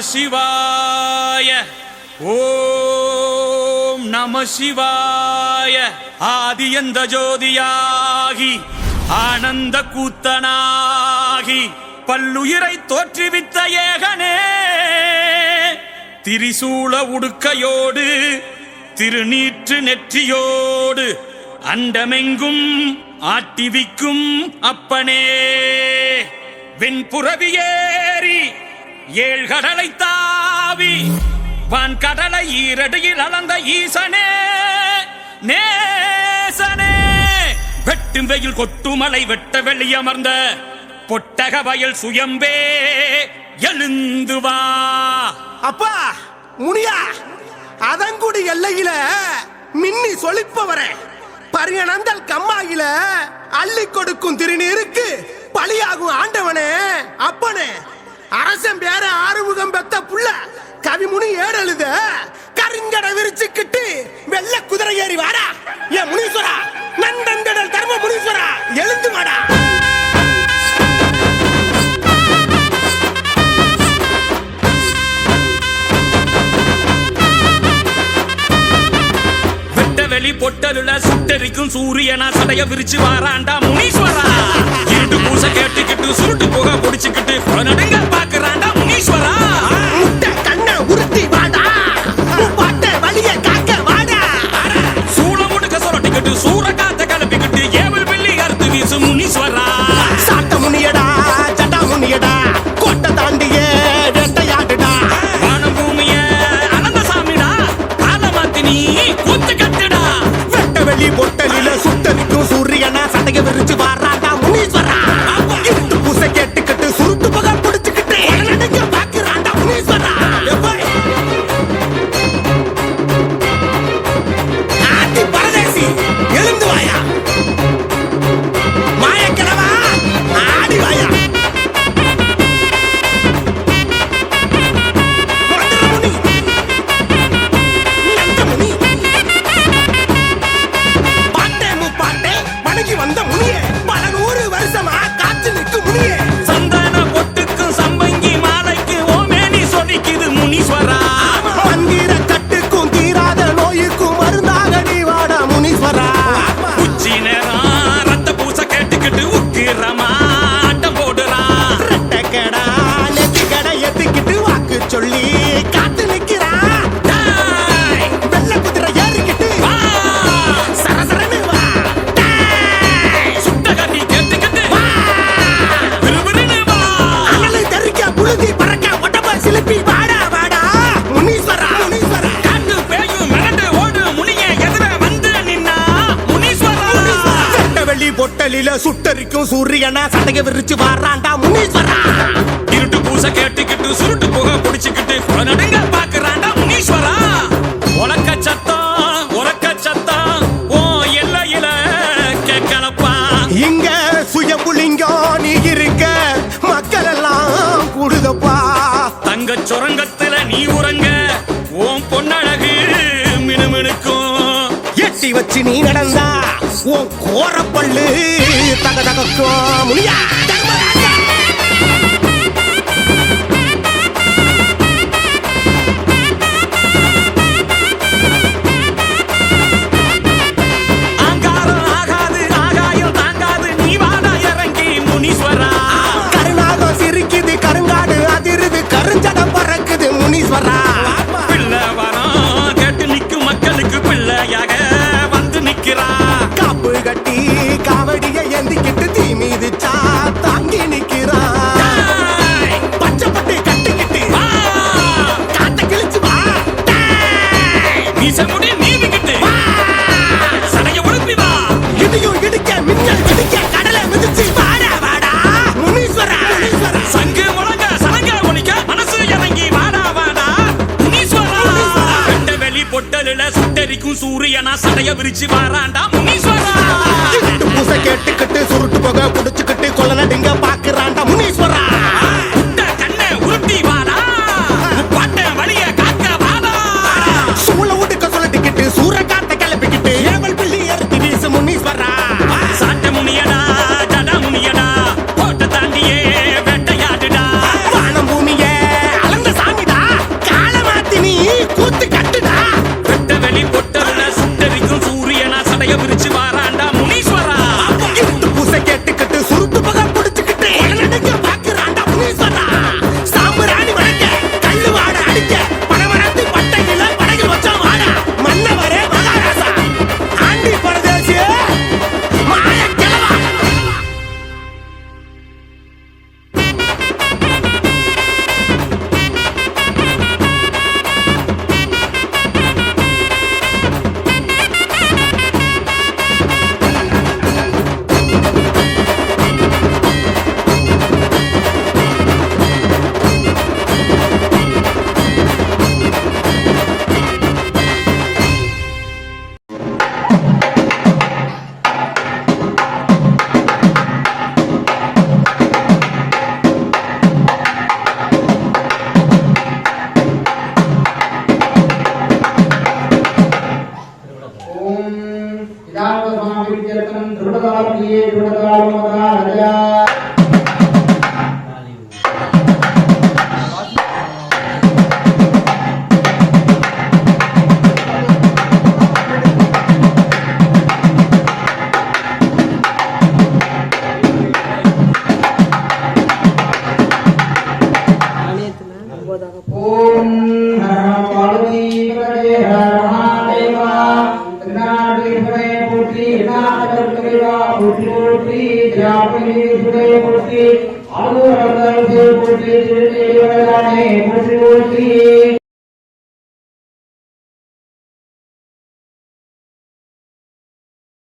சிவாய. ஓம் நம சிவாய. ஆதியந்த ஜோதியாகி ஆனந்த கூத்தனாகி பல்லுயிரை தோற்றுவித்த ஏகனே. திரிசூல உடுக்கையோடு திருநீற்று நெற்றியோடு அண்டமெங்கும் ஆட்டிவிக்கும் அப்பனே. வெண்புறவியேறி ஏழ்கடலை தாவி வான் கடலை ஈரடியில் அளந்த ஈசனே நேசனே. வெட்டும் வெயில் கொட்டுமலை வெட்ட வெளியமர்ந்த பொட்டக வயல் சுயம்பே எழுந்து வா. அப்பா முனியா அதங்குடி எல்லையில மின்னி சொலிப்பவர. பரியனந்தல் கம்மாயில அள்ளி கொடுக்கும் திருநீருக்கு பலியாகும் ஆண்டவனே. அரசன் பேர ஆறுமுகம் பெத்த புள்ள. கவிமுனி ஏறெழுத. கருங்கடை விரிச்சுக்கிட்டு வெள்ள குதிரை ஏறி வாடா. என் முனீஸ்வரா நந்தந்தடல் தர்ம முனீஸ்வரா எழுந்து வாடா. வெட்ட வெளி பொட்டலுள்ள சுட்டரிக்கும் சூரியனா? சடைய விரிச்சு வாராண்டா முனீஸ்வரா? இருட்டு பூச கேட்டுக்கிட்டு சுருட்டு புகை பொடிச்சுக்கிட்டு நடுங்க பாக்குறாண்டா முனீஸ்வரா? கண்ணை உருட்டி வாடா. பாட்டை வழிய காக்க வாடா. சூள முடுக்க சொரட்டிக்கிட்டு சூற காத்த வெளி பொட்டலில சுட்டரிக்கும் சூரியனா சடைய விரிச்சு வாராண்டா முனீஸ்வரா. இருட்டு பூச கேட்டுக்கிட்டு சுருட்டு புகை பிடிச்சுக்கிட்டு நடுங்க பாக்குறாண்டா முனீஸ்வரா. உலக்க சத்தம் உலக்க சத்தம் ஓ எல்லையில கேட்கலப்பா. இங்க சுயம்புலிங்கம் நீ இருக்க மக்கள் எல்லாம் கூடுதப்பா. தங்க சுரங்கத்துல கட்டி வச்சு நீ நடந்தா. உன் கோரப்பள்ளு தக தகக்கும் முடியா சூரியனா சடைய விரிச்சு வாராண்டா முனீஸ்வரா? பூசை கேட்டுக்கிட்டு சுருட்டு போக குடிச்சுக்கிட்டு கொள்ளல நடுங்க பா ज्ञापनेश्वरे मूर्ति अनुरंगल से मूर्ति सूर्य वरदाने मूर्ति मूर्ति